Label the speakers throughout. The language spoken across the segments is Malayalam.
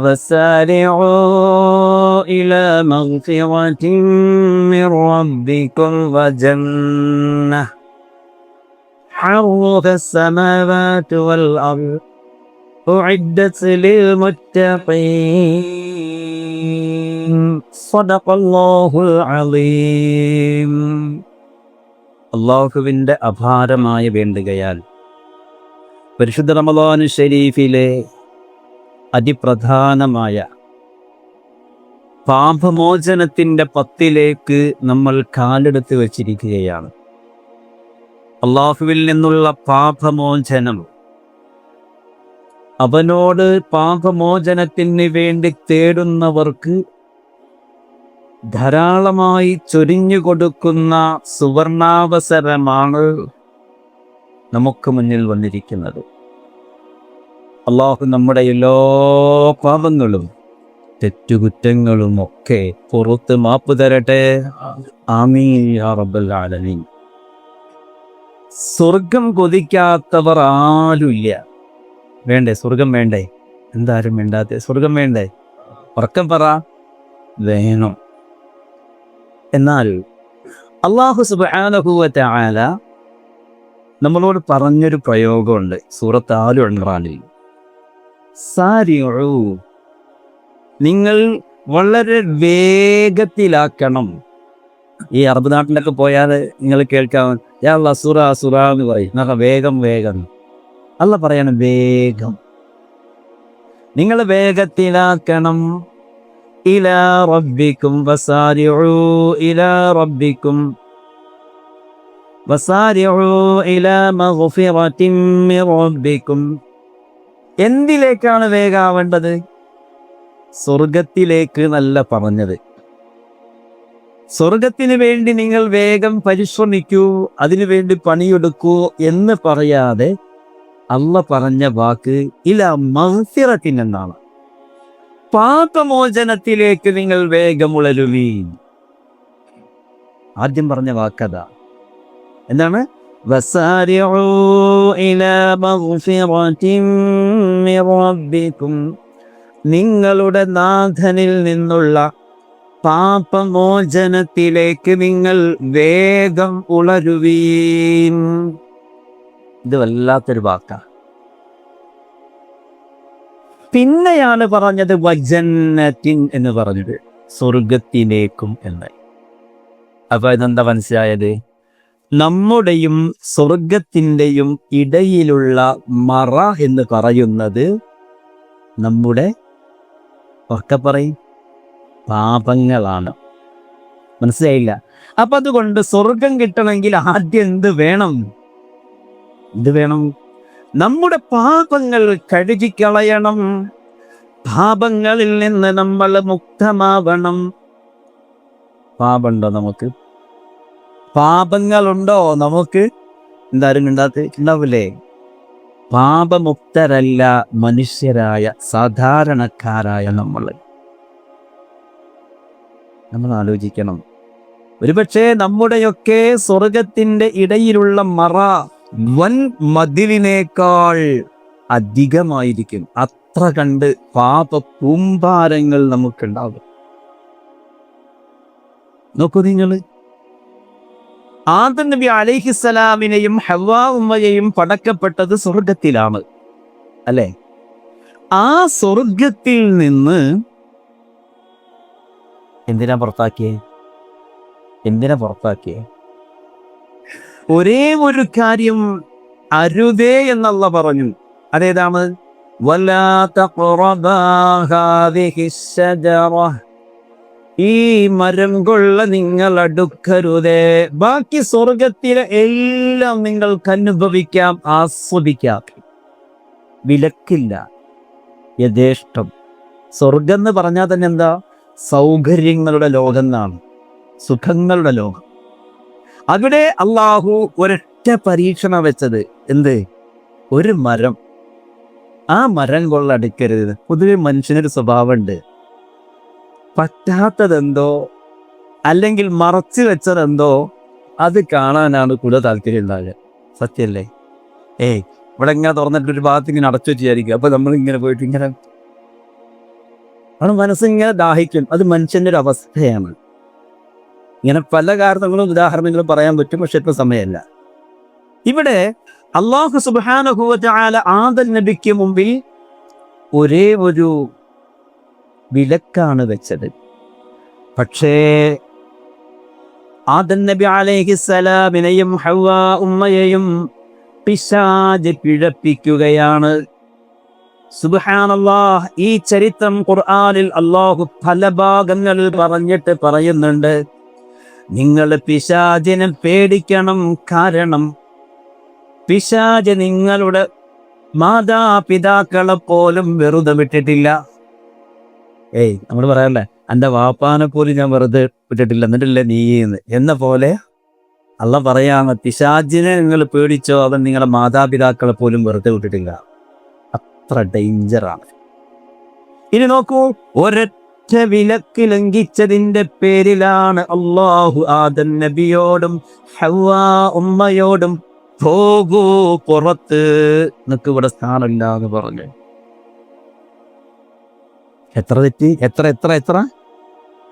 Speaker 1: وسارعوا إلى مغفرة من ربكم وجنة عرضها السماوات والأرض أعدت للمتقين صدق الله العظيم അള്ളാഹുവിൻ്റെ അപാരമായ വേണ്ടുകയാൽ പരിശുദ്ധ റമദാൻ ഷരീഫിലെ അതിപ്രധാനമായ. പാപമോചനത്തിന്റെ പത്തിലേക്ക് നമ്മൾ കാലെടുത്ത് വച്ചിരിക്കുകയാണ്. അള്ളാഹുവിൽ നിന്നുള്ള പാപമോചനം. അവനോട് പാപമോചനത്തിന് വേണ്ടി തേടുന്നവർക്ക് ധാരാളമായി ചൊരിഞ്ഞു കൊടുക്കുന്ന സുവർണാവസരമാണ് നമുക്ക് മുന്നിൽ വന്നിരിക്കുന്നത്. അള്ളാഹു നമ്മുടെ എല്ലാ പാപങ്ങളും തെറ്റുകുറ്റങ്ങളും ഒക്കെ പുറത്ത് മാപ്പ് തരട്ടെ. ആമീൻ സ്വർഗം കൊതിക്കാത്തവർ ആരുമില്ല. വേണ്ടേ സ്വർഗം വേണ്ടേ? എന്താരും വേണ്ടാത്ത സ്വർഗം വേണ്ടേ? ഉറക്കം പറ. വേണം. എന്നാൽ അള്ളാഹു സുബാനഹുവറ്റ ആല നമ്മളോട് പറഞ്ഞൊരു പ്രയോഗമുണ്ട്. സൂറത്ത് ആലു ഇമ്രാനിൽ സാരിഉ. നിങ്ങൾ വളരെ വേഗത്തിലാക്കണം. ഈ അറബ് നാട്ടിലൊക്കെ പോയാൽ നിങ്ങൾ കേൾക്കാം യാ അല്ലാ സുറ സുറ എന്ന് പറയും. വേഗം വേഗം. അല്ല പറയണം വേഗം. നിങ്ങൾ വേഗത്തിലാക്കണം. ഇല റബ്ബിക്കും വസാരിഉ ഇലാ റബ്ബിക്കും. വസാരിഉ ഇലാ മഗ്ഫിറത്തിൻ മിർ റബ്ബിക്കും. എന്തിലേക്കാണ് വേഗാവേണ്ടത്? സ്വർഗത്തിലേക്ക് നല്ല പറഞ്ഞത്. സ്വർഗത്തിന് വേണ്ടി നിങ്ങൾ വേഗം പരിശ്രമിക്കൂ അതിനു വേണ്ടി പണിയെടുക്കൂ എന്ന് പറയാതെ അല്ല പറഞ്ഞ വാക്ക് ഇല മഹസിറത്തിൻ എന്നാണ്. പാപമോചനത്തിലേക്ക് നിങ്ങൾ വേഗം ഉളരുവീൻ ആദ്യം പറഞ്ഞ വാക്കതാ. എന്താണ്? وسارعوا إلى مغفرة من ربكم നിങ്ങളുടെ നാഥനിൽ നിന്നുള്ള പാപമോചനത്തിലേക്ക് നിങ്ങൾ വേഗം ഉളരുവീൻ ഇത് വല്ലാത്തൊരു വാക്കാണ് പിന്നെയാണ് പറഞ്ഞത് വജന്നത്തിൻ എന്ന് പറഞ്ഞത് സ്വർഗത്തിലേക്കും എന്ന് അപ്പൊ ഇതെന്താ മനസ്സിലായത് നമ്മുടെയും സ്വർഗത്തിന്റെയും ഇടയിലുള്ള മറ എന്ന് പറയുന്നത് നമ്മുടെ ഒക്കെ പറയും പാപങ്ങളാണ്. മനസ്സിലായില്ല? അപ്പൊ അതുകൊണ്ട് സ്വർഗം കിട്ടണമെങ്കിൽ ആദ്യം എന്ത് വേണം? എന്ത് വേണം? നമ്മുടെ പാപങ്ങൾ കഴുകിക്കളയണം. പാപങ്ങളിൽ നിന്ന് നമ്മൾ മുക്തമാവണം. പാപമുണ്ടോ നമുക്ക്? പാപങ്ങളുണ്ടോ നമുക്ക്? എന്താരും ഉണ്ടാത്ത ഉണ്ടാവില്ലേ പാപമുക്തരല്ല മനുഷ്യരായ സാധാരണക്കാരായ നമ്മൾ. നമ്മൾ ആലോചിക്കണം. ഒരുപക്ഷെ നമ്മുടെയൊക്കെ സ്വർഗത്തിന്റെ ഇടയിലുള്ള മറ വൻ മതിലിനേക്കാൾ അധികമായിരിക്കും. അത്ര കണ്ട് പാപ കൂമ്പാരങ്ങൾ നമുക്കുണ്ടാകും. നോക്കൂ നിങ്ങൾ ആദം നബി അലൈഹിസ്സലാമിനെയും ഹവാ ഉമ്മയെയും പടക്കപ്പെട്ടത് സ്വർഗത്തിലാണ് അല്ലെ? ആ സ്വർഗത്തിൽ നിന്ന് എന്തിനാ പുറത്താക്കിയേ? എന്തിനാ പുറത്താക്കിയേ? ഒരേ ഒരു കാര്യം അരുതേ എന്നുള്ള പറഞ്ഞു. അതേതാണ്? വല്ലാത്ത ഈ മരം കൊള്ള നിങ്ങൾ അടുക്കരുതേ. ബാക്കി സ്വർഗത്തിലെ എല്ലാം നിങ്ങൾക്ക് അനുഭവിക്കാം ആസ്വദിക്കാം. വിലക്കില്ല യഥേഷ്ടം. സ്വർഗം എന്ന് പറഞ്ഞാൽ തന്നെ എന്താ? സൗകര്യങ്ങളുടെ ലോകം എന്നാണ്. സുഖങ്ങളുടെ ലോകം. അവിടെ അള്ളാഹു ഒരൊറ്റ പരീക്ഷണ വെച്ചത്. എന്ത്? ഒരു മരം. ആ മരം കൊള്ളടിക്കരുത് പൊതുവെ മനുഷ്യനൊരു സ്വഭാവമുണ്ട്. പറ്റാത്തതെന്തോ അല്ലെങ്കിൽ മറച്ചു വെച്ചതെന്തോ അത് കാണാനാണ് കൂടുതൽ താല്പര്യം സത്യല്ലേ? ഏയ് ഇവിടെ ഇങ്ങനെ തുറന്നിട്ട് ഒരു ഭാഗത്ത് ഇങ്ങനെ അടച്ചു വെച്ചായിരിക്കും അപ്പൊ നമ്മൾ ഇങ്ങനെ പോയിട്ട് ഇങ്ങനെ നമ്മുടെ മനസ്സിങ്ങനെ ദാഹിക്കും. അത് മനുഷ്യന്റെ ഒരു അവസ്ഥയാണ്. ഇങ്ങനെ പല കാരണങ്ങളും ഉദാഹരണങ്ങളും പറയാൻ പറ്റും പക്ഷെ ഇപ്പം സമയമല്ല. ഇവിടെ അള്ളാഹു സുബാനുഭൂല ആദൽ നബിക്ക് മുമ്പിൽ ഒരേ ഒരു വിലക്കാണ് വെച്ചത്. പക്ഷേ ആദൻ നബി അലൈഹിസ്സലാമിനെയും ഹവ ഉമ്മയെയും പിശാജ് പിഴപ്പിക്കുകയാണ്. സുബ്ഹാനല്ലാഹ് ഈ ചരിത്രം ഖുർആാനിൽ അള്ളാഹു പല ഭാഗങ്ങളിൽ പറഞ്ഞിട്ട് പറയുന്നുണ്ട്. നിങ്ങൾ പിശാചിനെ പേടിക്കണം. കാരണം പിശാജ് നിങ്ങളുടെ മാതാപിതാക്കളെ പോലും വെറുതെ വിട്ടിട്ടില്ല. ഏയ് നമ്മൾ പറയാറില്ലേ എന്റെ വാപ്പാനെ പോലും ഞാൻ വെറുതെ വിട്ടിട്ടില്ല എന്നിട്ടില്ല നീ എന്ന്? പോലെ അല്ല പറയാമ പിശാജിനെ നിങ്ങൾ പേടിച്ചോ അവൻ നിങ്ങളുടെ മാതാപിതാക്കളെ പോലും വെറുതെ വിട്ടിട്ടില്ല. അത്ര ഡേഞ്ചറാണ് ഇനി നോക്കൂ ഒരൊറ്റ വിലക്ക് ലംഘിച്ചതിന്റെ പേരിലാണ് അള്ളാഹു ആദൻ നബിയോടും ഹവാ ഉമ്മയോടും പോകൂ പുറത്ത് നിനക്ക് ഇവിടെ സ്ഥാനമില്ല എന്ന് പറഞ്ഞു. എത്ര തെറ്റി? എത്ര എത്ര എത്ര?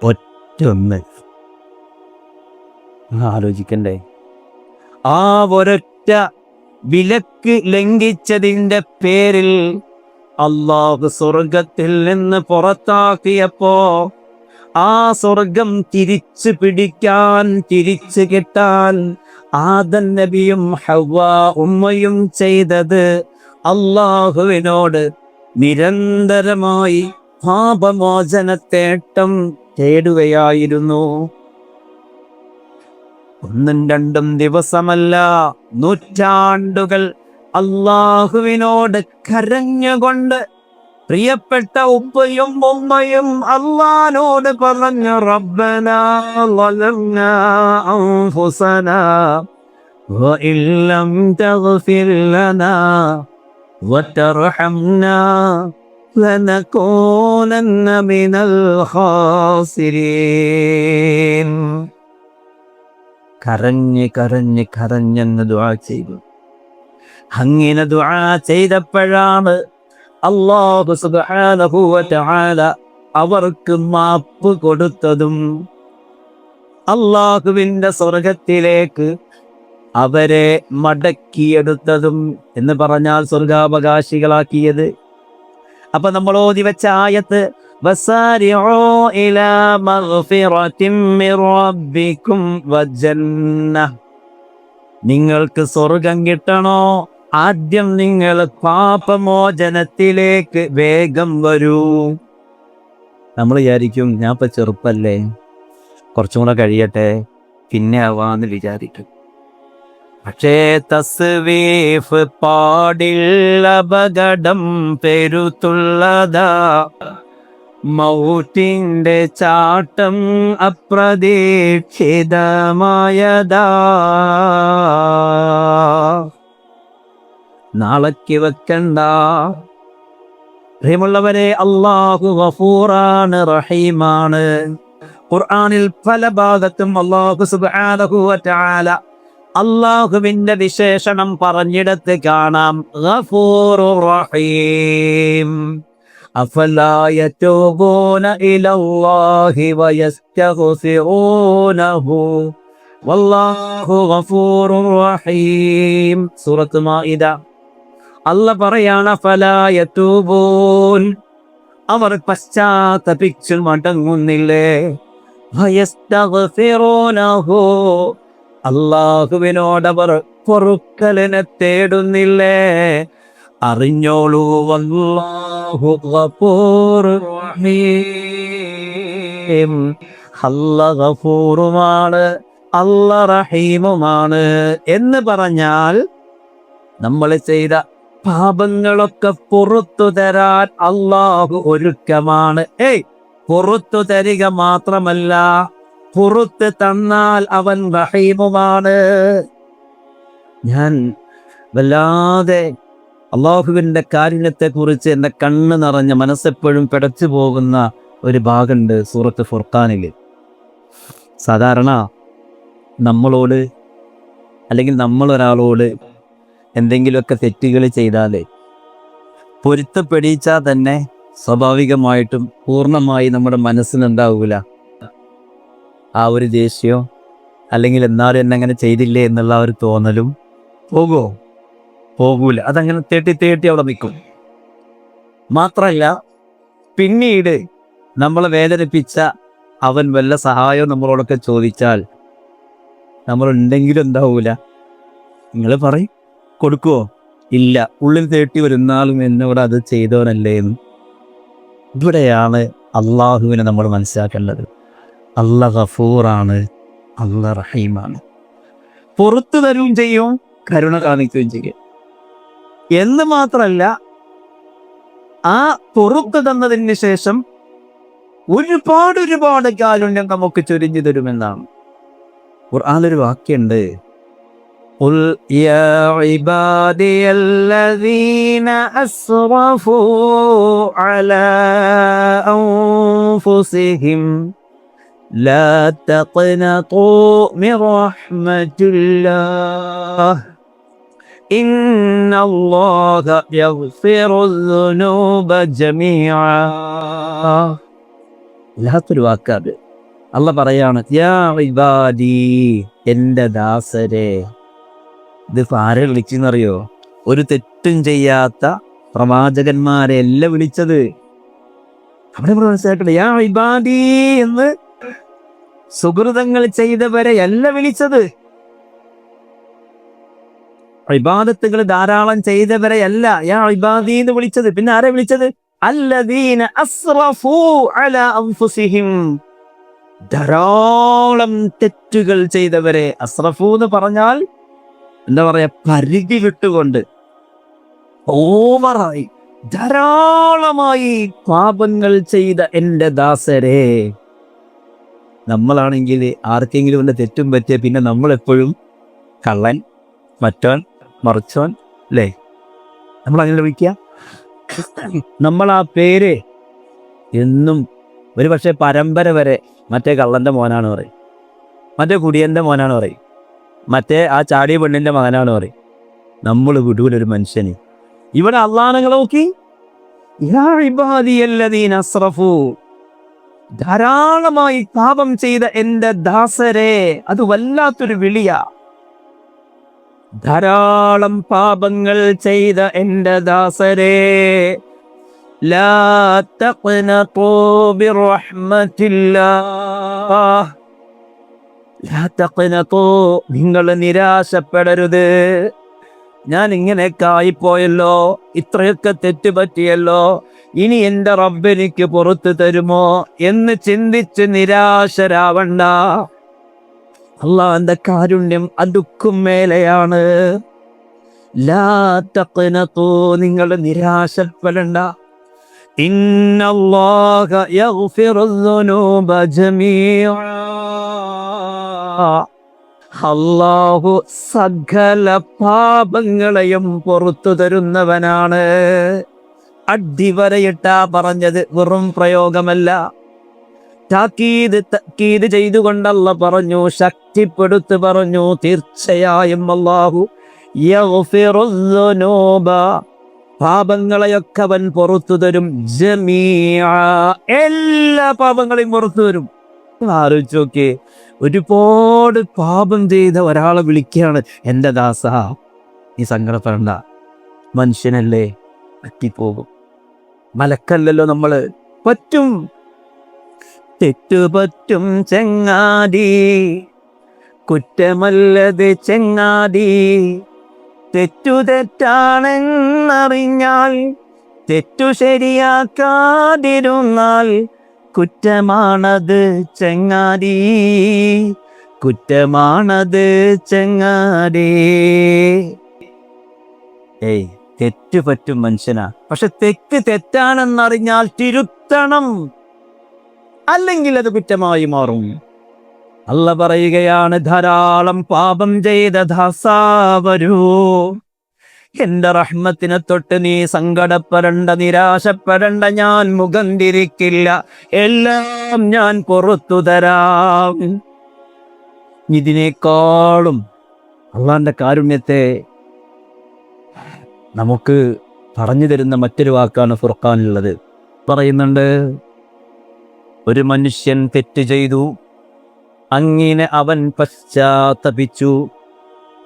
Speaker 1: ഒറ്റ ഒന്ന് ആലോചിക്കണ്ടേ. ആ ഒരൊറ്റ വിലക്ക് ലംഘിച്ചതിന്റെ പേരിൽ അള്ളാഹു സ്വർഗത്തിൽ നിന്ന് പുറത്താക്കിയപ്പോ ആ സ്വർഗം തിരിച്ചു പിടിക്കാൻ തിരിച്ചു കിട്ടാൻ ആദൻ നബിയും ഹവ്വ ഉമ്മയും ചെയ്തത് അള്ളാഹുവിനോട് നിരന്തരമായി പാപമോചനത്തേട്ടം തേടുകയായിരുന്നു ഒന്നും രണ്ടും ദിവസമല്ല നൂറ്റാണ്ടുകൾ അള്ളാഹുവിനോട് കരഞ്ഞുകൊണ്ട് പ്രിയപ്പെട്ട ഉപ്പയും ഉമ്മയും അള്ളാനോട് പറഞ്ഞു റബ്ബന ളലംനാ അൻഫുസനാ وإن لم تغفر لنا وترحمنا لنكونن من الخاسرين കരഞ്ഞ് കരഞ്ഞ് കരഞ്ഞെന്ന് ദുആ ചെയ്തു അങ്ങനെ ദുആ ചെയ്തപ്പോഴാണ് അള്ളാഹു സുബ്ഹാനഹു വ തആല അവർക്ക് മാപ്പ് കൊടുത്തതും അള്ളാഹുവിന്റെ സ്വർഗത്തിലേക്ക് അവരെ മടക്കിയെടുത്തതും എന്ന് പറഞ്ഞാൽ സ്വർഗാവകാശികളാക്കിയത് അപ്പൊ നമ്മൾ ഓതി വെച്ച ആയത്ത് നിങ്ങൾക്ക് സ്വർഗം കിട്ടണോ? ആദ്യം നിങ്ങൾ പാപമോചനത്തിലേക്ക് വേഗം വരൂ. നമ്മൾ വിചാരിക്കും ഞാൻ ഇപ്പൊ ചെറുപ്പല്ലേ കുറച്ചും കൂടെ കഴിയട്ടെ പിന്നെ ആവാന്ന് വിചാരിക്കും. പക്ഷേ തസ്വീഫ് പാടിൽ അപകടം പെരുത്തുള്ളതാ. മൗട്ടിന്റെ ചാട്ടം അപ്രതീക്ഷിതമായതാ. നാളയ്ക്ക് വെക്കണ്ട. പ്രിയമുള്ളവരെ അള്ളാഹു ഗഫൂറാണ് റഹീമാണ്. ഖുർആനിൽ പല ഭാഗത്തും അള്ളാഹു സുബ്ഹാനഹു വ അള്ളാഹുവിന്റെ വിശേഷണം പറഞ്ഞിടത്ത് കാണാം. റഹീം. വല്ലാഹു റഹീം. മാഇദ. അല്ല പറയാണ് ഫലായതൂബൂൻ അവർ പശ്ചാത്തപിച്ചു മടങ്ങുന്നില്ലേ? അള്ളാഹുവിനോടവർ പൊറുക്കലിനെ തേടുന്നില്ലേ? അറിഞ്ഞോളൂ വല്ലാഹു ഗഫൂർ റഹീം. അല്ല റഹീമുമാണ് എന്ന് പറഞ്ഞാൽ നമ്മൾ ചെയ്ത പാപങ്ങളൊക്കെ പുറത്തു തരാൻ അള്ളാഹു ഒരുക്കമാണ്. ഏയ് പുറത്തു തരിക മാത്രമല്ല പുറത്ത് തന്നാൽ അവൻ റഹീമുമാണ്. ഞാൻ വല്ലാതെ അള്ളാഹുവിന്റെ കാരുണ്യത്തെക്കുറിച്ച് എന്റെ കണ്ണ് നിറഞ്ഞ മനസ്സെപ്പോഴും പിടച്ചു പോകുന്ന ഒരു ഭാഗമുണ്ട് സൂറത്ത് ഫുർഖാനിൽ. സാധാരണ നമ്മളോട് അല്ലെങ്കിൽ നമ്മൾ ഒരാളോട് എന്തെങ്കിലുമൊക്കെ തെറ്റുകൾ ചെയ്താൽ പൊരുത്തപ്പെടിച്ചാൽ തന്നെ സ്വാഭാവികമായിട്ടും പൂർണമായി നമ്മുടെ മനസ്സിനുണ്ടാവൂല ആ ഒരു ദേഷ്യമോ അല്ലെങ്കിൽ എന്നാലും എന്നെ അങ്ങനെ ചെയ്തില്ലേ എന്നുള്ള ഒരു തോന്നലും? പോകുമോ പോകൂല. അതങ്ങനെ തേട്ടി തേട്ടി അവിടെ നിൽക്കും. മാത്രമല്ല പിന്നീട് നമ്മളെ വേദനിപ്പിച്ച അവൻ വല്ല സഹായവും നമ്മളോടൊക്കെ ചോദിച്ചാൽ നമ്മളുണ്ടെങ്കിലും എന്താവൂല നിങ്ങൾ പറയും. കൊടുക്കുവോ? ഇല്ല. ഉള്ളിൽ തേട്ടി വരുന്നാലും എന്നോട് അത് ചെയ്തവനല്ലേ എന്ന് ഇവിടെയാണ് അള്ളാഹുവിനെ നമ്മൾ മനസ്സിലാക്കേണ്ടത്. അല്ല ഗഫൂറാണ് അല്ല റഹീമാണ് പുറത്തു തരുകയും ചെയ്യും കരുണ കാണിക്കുകയും ചെയ്യും എന്ന് മാത്രമല്ല ആ പുറത്തു തന്നതിന് ശേഷം ഒരുപാട് ഒരുപാട് കാരുണ്യം നമുക്ക് ചൊരിഞ്ഞു തരുമെന്നാണ് ഖുർആാനൊരു വാക്യുണ്ട് قل يا عبادي الذين أسرفوا على أنفسهم لا تقنطوا من رحمة الله إن الله يغفر الذنوب ജമീഅ ഇല്ലാത്തൊരു വാക്കാത് അല്ല പറയാണ് യാ ഇബാദി എൻ്റെ ദാസരെ ഇതിപ്പോ ആരെ വിളിച്ചെന്നറിയോ ഒരു തെറ്റും ചെയ്യാത്ത പ്രവാചകന്മാരെ അല്ല വിളിച്ചത് അവിടെ നമ്മൾ മനസ്സിലാക്കട്ടെ യാ ഇബാദി എന്ന് സുഹൃതങ്ങൾ ചെയ്തവരെ അല്ല വിളിച്ചത്. ഇബാദത്തുകൾ ധാരാളം ചെയ്തവരെ അല്ല യാ ഇബാദി എന്ന് വിളിച്ചത്. പിന്നെ ആരെ വിളിച്ചത്? അല്ലദീന അസ്റഫു ധാരാളം തെറ്റുകൾ ചെയ്തവരെ അസ്റഫു എന്ന് പറഞ്ഞാൽ എന്താ പറയാ പരിധി വിട്ടുകൊണ്ട് ഓവറായി ധാരാളമായി പാപങ്ങൾ ചെയ്ത എന്റെ ദാസരെ. നമ്മളാണെങ്കിൽ ആർക്കെങ്കിലും ഒന്ന് തെറ്റും പറ്റിയ പിന്നെ നമ്മളെപ്പോഴും കള്ളൻ മറ്റോൻ മറിച്ചോൻ അല്ലേ നമ്മൾ അങ്ങനെ വിളിക്കുക നമ്മൾ ആ പേര് എന്നും ഒരു പക്ഷേ പരമ്പര വരെ മറ്റേ കള്ളന്റെ മോനാണ് പറയും. മറ്റേ കുടിയന്റെ മോനാണ് പറയും. മറ്റേ ആ ചാടിയ പെണ്ണിന്റെ മകനാണ് പറയും. നമ്മൾ വിടൂലൊരു മനുഷ്യന്. ഇവിടെ അള്ളാഹനങ്ങൾ നോക്കി. അസ്റഫു. ധാരാളമായി പാപം ചെയ്ത എന്റെ ദാസരെ അത് വല്ലാത്തൊരു വിളിയാ. ധാരാളം പാപങ്ങൾ ചെയ്ത എന്റെ ദാസരെ നിങ്ങൾ നിരാശപ്പെടരുത്. ഞാൻ ഇങ്ങനെയൊക്കെ ആയിപ്പോയല്ലോ ഇത്രയൊക്കെ തെറ്റുപറ്റിയല്ലോ ഇനി എന്റെ റബ്ബെനിക്ക് പുറത്തു തരുമോ എന്ന് ചിന്തിച്ച് നിരാശരാവണ്ട. അള്ളാന്റെ കാരുണ്യം അടുക്കും മേലെയാണ്. നിങ്ങൾ നിരാശപ്പെടണ്ട. ഇന്നല്ലാഹ അള്ളാഹു സകല പാപങ്ങളെയും പുറത്തു തരുന്നവനാണ്. അടിവരയിട്ടാ പറഞ്ഞത് വെറും പ്രയോഗമല്ല. താക്കീത് തക്കീത് ചെയ്തുകൊണ്ടല്ല പറഞ്ഞു ശക്തിപ്പെടുത്ത് പറഞ്ഞു തീർച്ചയായും അള്ളാഹു പാപങ്ങളെയൊക്കെ അവൻ പുറത്തു തരും ജമീഅ എല്ലാ പാപങ്ങളെയും പുറത്തു തരും. ആലോചിച്ചോക്കേ ഒരുപാട് പാപം ചെയ്ത ഒരാളെ വിളിക്കുകയാണ് എന്റെ ദാസ. നീ സങ്കടപ്പെടണ്ട മനുഷ്യനല്ലേ പറ്റിപ്പോകും. മലക്കല്ലല്ലോ നമ്മൾ പറ്റും. തെറ്റുപറ്റും ചെങ്ങാതി. കുറ്റമല്ലത് ചെങ്ങാതി. തെറ്റു തെറ്റാണെന്നറിഞ്ഞാൽ തെറ്റു ശരിയാക്കാതിരുന്നാൽ കുറ്റമാണത് ചെങ്ങാരി കുറ്റമാണത് ചെങ്ങാരി ഏയ് തെറ്റ് പറ്റും മനുഷ്യനാ. പക്ഷെ തെറ്റ് തെറ്റാണെന്നറിഞ്ഞാൽ തിരുത്തണം. അല്ലെങ്കിൽ അത് കുറ്റമായി മാറും. അല്ല പറയുകയാണ് ധാരാളം പാപം ചെയ്ത ദാസാവരൂ. എന്റെ റഹ്മത്തിനെ തൊട്ട് നീ സങ്കടപ്പെടണ്ട നിരാശപ്പെടണ്ട ഞാൻ മുഖം തിരിക്കില്ല എല്ലാം ഞാൻ പുറത്തു തരാം. ഇതിനേക്കാളും അള്ളാന്റെ കാരുണ്യത്തെ നമുക്ക് പറഞ്ഞു തരുന്ന മറ്റൊരു വാക്കാണ് ഫുർഖാനുള്ളത് പറയുന്നുണ്ട് ഒരു മനുഷ്യൻ തെറ്റ് ചെയ്തു അങ്ങനെ അവൻ പശ്ചാത്തപിച്ചു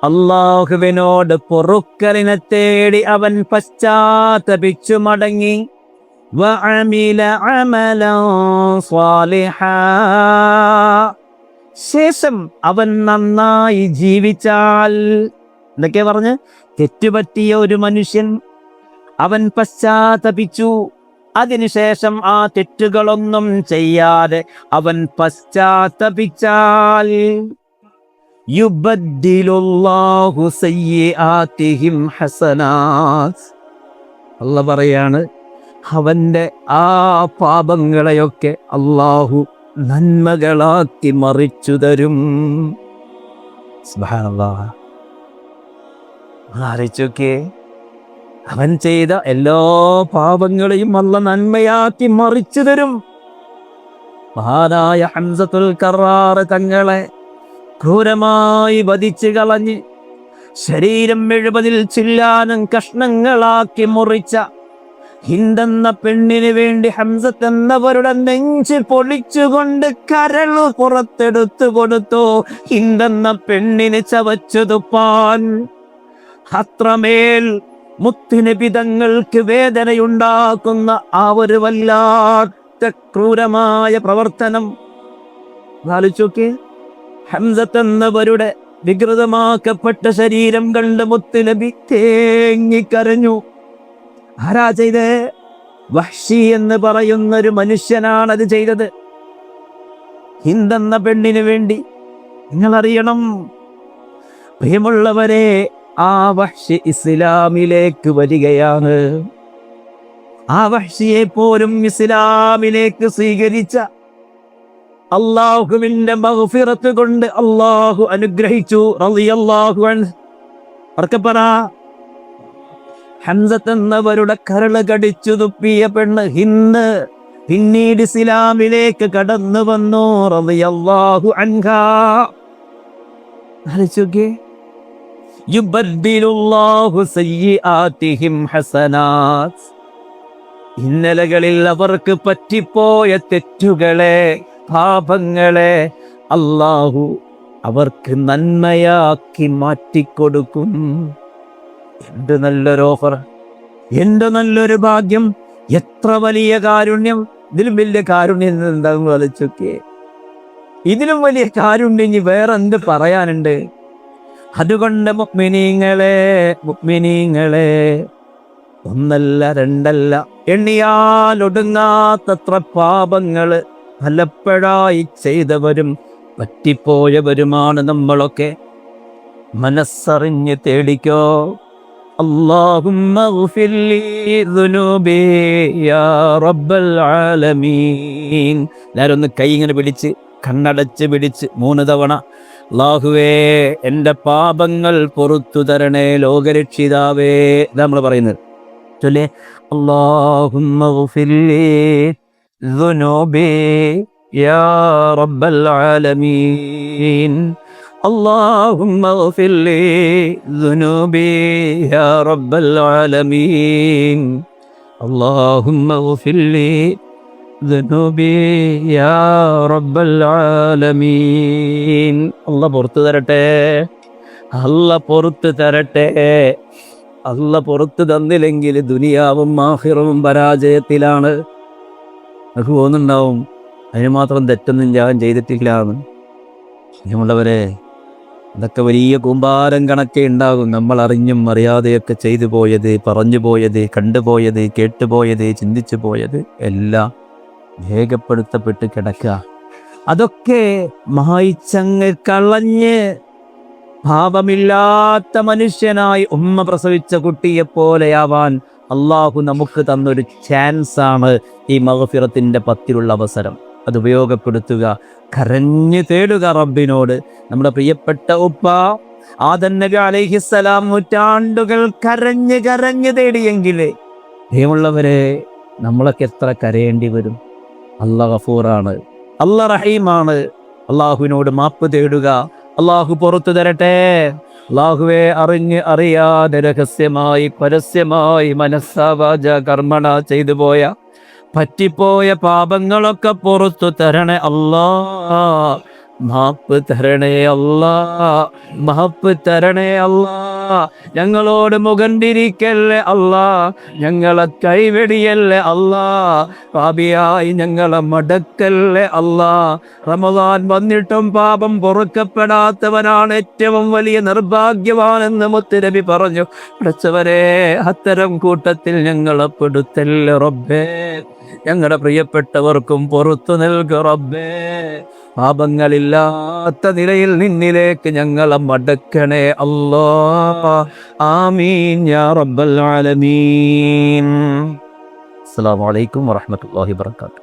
Speaker 1: അള്ളാഹുവിനോട് പൊറുക്കലിനെ തേടി അവൻ പശ്ചാത്തപിച്ചു മടങ്ങി. ശേഷം അവൻ നന്നായി ജീവിച്ചാൽ. എന്തൊക്കെയാ പറഞ്ഞ്? തെറ്റുപറ്റിയ ഒരു മനുഷ്യൻ അവൻ പശ്ചാത്തപിച്ചു. അതിനുശേഷം ആ തെറ്റുകളൊന്നും ചെയ്യാതെ അവൻ പശ്ചാത്തപിച്ചാൽ. അല്ല പറയാണ് അവന്റെ ആ പാപങ്ങളെയൊക്കെ അള്ളാഹു നന്മകളാക്കി മറിച്ചു തരും. ആലോചിച്ചോക്കേ അവൻ ചെയ്ത എല്ലാ പാപങ്ങളെയും അല്ല നന്മയാക്കി മറിച്ചു തരും. മഹാനായ ഹംസത്തുൽ കറാറ് തങ്ങളെ ക്രൂരമായി വധിച്ചു കളഞ്ഞ് ശരീരം എഴുപതിൽ ചില്ലാനും കഷ്ണങ്ങളാക്കി മുറിച്ച ഹിന്ദെന്ന പെണ്ണിന് വേണ്ടി ഹംസത്ത് എന്നവരുടെ നെഞ്ച് പൊളിച്ചുകൊണ്ട് കരൾ പുറത്തെടുത്തു കൊടുത്തു. ഹിന്ദെന്ന പെണ്ണിന് ചവച്ചു തുപ്പാൻ അത്രമേൽ മുത്തുനിബിതങ്ങൾക്ക് വേദനയുണ്ടാക്കുന്ന ആ ഒരു വല്ലാത്ത ക്രൂരമായ പ്രവർത്തനം. ആലോചിച്ചോക്കെ ഹംസത്ത് എന്നവരുടെ വികൃതമാക്കപ്പെട്ട ശരീരം കണ്ട് മുത്തുനബി തേങ്ങിക്കരഞ്ഞു. ആരാ ചെയ്ത്? വഹ്ഷി എന്ന് പറയുന്ന ഒരു മനുഷ്യനാണ് അത് ചെയ്തത്. ഹിന്ദെന്ന പെണ്ണിനു വേണ്ടി നിങ്ങൾ അറിയണം പ്രിയമുള്ളവരെ ആ വഹ്ഷി ഇസ്ലാമിലേക്ക് വരികയാണ്. ആ വഹ്ഷിയെ പോലും ഇസ്ലാമിലേക്ക് സ്വീകരിച്ച അള്ളാഹുവിന്റെ മഹഫിറത്ത് കൊണ്ട് അള്ളാഹു അനുഗ്രഹിച്ചു. അൻഹു. ഹംസത്ത് എന്നവരുടെ കരൾ കടിച്ചു തുപ്പിയ പെണ്ണ് ഹിന്ന് പിന്നീട് ഇസ്ലാമിലേക്ക് കടന്നു വന്നു. റളിയല്ലാഹു അൻഹ. ഇന്നലകളിൽ അവർക്ക് പറ്റിപ്പോയ തെറ്റുകളെ പാപങ്ങളെ അള്ളാഹു അവർക്ക് നന്മയാക്കി മാറ്റിക്കൊടുക്കും. എന്ത് നല്ലൊരു ഓഫർ. എന്ത് നല്ലൊരു ഭാഗ്യം. എത്ര വലിയ കാരുണ്യം. ഇതിലും വലിയ കാരുണ്യം എന്താണെന്ന് വലിച്ചൊക്കെ ഇതിലും വലിയ കാരുണ്യം ഇനി വേറെ എന്ത് പറയാനുണ്ട്? അതുകൊണ്ട് മുക്മിനീങ്ങളെ മുക്മിനീങ്ങളെ ഒന്നല്ല രണ്ടല്ല എണ്ണിയാൽ ഒടുങ്ങാത്തത്ര പാപങ്ങൾ പലപ്പോഴായി ചെയ്തവരും പറ്റിപ്പോയവരുമാണ് നമ്മളൊക്കെ മനസ്സറിഞ്ഞ് തേടിക്കോ اللهم اغفر لي ذنوبي يا رب العالمين എല്ലാവരും ഒന്ന് കൈ ഇങ്ങനെ പിടിച്ച് കണ്ണടച്ച് പിടിച്ച് മൂന്ന് തവണ അള്ളാഹുവേ എൻ്റെ പാപങ്ങൾ പൊറത്തു തരണേ ലോകരക്ഷിതാവേ ഇതാ നമ്മൾ പറയുന്നത് ചൊല്ലേ اللهم اغفر لي ذنوبي يا رب العالمين اللهم اغفر لي ذنوبي يا رب العالمين اللهم اغفر لي ذنوبي يا رب العالمين الله പുറത്തു തരട്ടെ അല്ല പുറത്തു തരട്ടെ അല്ല പുറത്തു തന്നില്ലെങ്കിൽ ദുനിയാവും മാഹിറവും പരാജയത്തിലാണ് നമുക്ക് തോന്നുന്നുണ്ടാവും അതിന് മാത്രം തെറ്റൊന്നും ഞാൻ ചെയ്തിട്ടില്ല എന്ന് ഇനിയുള്ളവരെ അതൊക്കെ വലിയ കൂമ്പാരം കണക്കെ ഉണ്ടാകും. നമ്മൾ അറിഞ്ഞും അറിയാതെയൊക്കെ ചെയ്തു പോയത് പറഞ്ഞു പോയത് കണ്ടുപോയത് കേട്ടുപോയത് ചിന്തിച്ചു പോയത് എല്ലാം രേഖപ്പെടുത്തപ്പെട്ട് കിടക്കുക. അതൊക്കെ മായിച്ചങ്ങ് കളഞ്ഞ് ഭാവമില്ലാത്ത മനുഷ്യനായി ഉമ്മ പ്രസവിച്ച കുട്ടിയെ പോലെയാവാൻ അള്ളാഹു നമുക്ക് തന്നൊരു ചാൻസാണ് ഈ മഹഫിറത്തിന്റെ പത്തിലുള്ള അവസരം. അത് ഉപയോഗപ്പെടുത്തുക കരഞ്ഞു തേടുക റബ്ബിനോട്. നമ്മുടെ പ്രിയപ്പെട്ട ഉപ്പ ആദൻ നബി അലൈഹിസ്സലാം നൂറ്റാണ്ടുകൾ കരഞ്ഞ് കരഞ്ഞ് തേടിയെങ്കിൽ ദൈവമുള്ളവരെ നമ്മളൊക്കെ എത്ര കരയേണ്ടി വരും. അല്ല ഗഫൂറാണ് അല്ല റഹീമാണ്. അള്ളാഹുവിനോട് മാപ്പ് തേടുക അള്ളാഹു പുറത്തു തരട്ടെ. അള്ളാഹുവെ അറിഞ്ഞ് അറിയാതെ രഹസ്യമായി പരസ്യമായി മനസ്സാവാച കർമ്മണ ചെയ്തു പോയ പറ്റിപ്പോയ പാപങ്ങളൊക്കെ പുറത്തു തരണേ അല്ലാ. മാപ്പ് തരണേ അല്ലാ. മാപ്പ് തരണേ അല്ലാ. ഞങ്ങളോട് മുഖം തിരിക്കല്ലേ അല്ലാ? ഞങ്ങളെ കൈവെടിയല്ലേ അല്ലാ? പാപിയായി ഞങ്ങളെ മടക്കല്ലേ അല്ലാ? റമദാൻ വന്നിട്ടും പാപം പൊറുക്കപ്പെടാത്തവനാണ് ഏറ്റവും വലിയ നിർഭാഗ്യവാനെന്ന് മുത്തുരബി പറഞ്ഞു. പഠിച്ചവരെ അത്തരം കൂട്ടത്തിൽ ഞങ്ങളെ പെടുത്തല്ലേ റബ്ബേ? ഞങ്ങളുടെ പ്രിയപ്പെട്ടവർക്കും പുറത്തു നൽക റബ്ബേ. പാപങ്ങളില്ലാത്ത നിലയിൽ നിന്നിലേക്ക് ഞങ്ങളെ മടക്കണേ അല്ലോ. ആമീൻ യാ റബ്ബൽ ആലമീൻ. അസ്സലാമു അലൈക്കും വറഹ്മത്തുള്ളാഹി വബറകാതുഹു.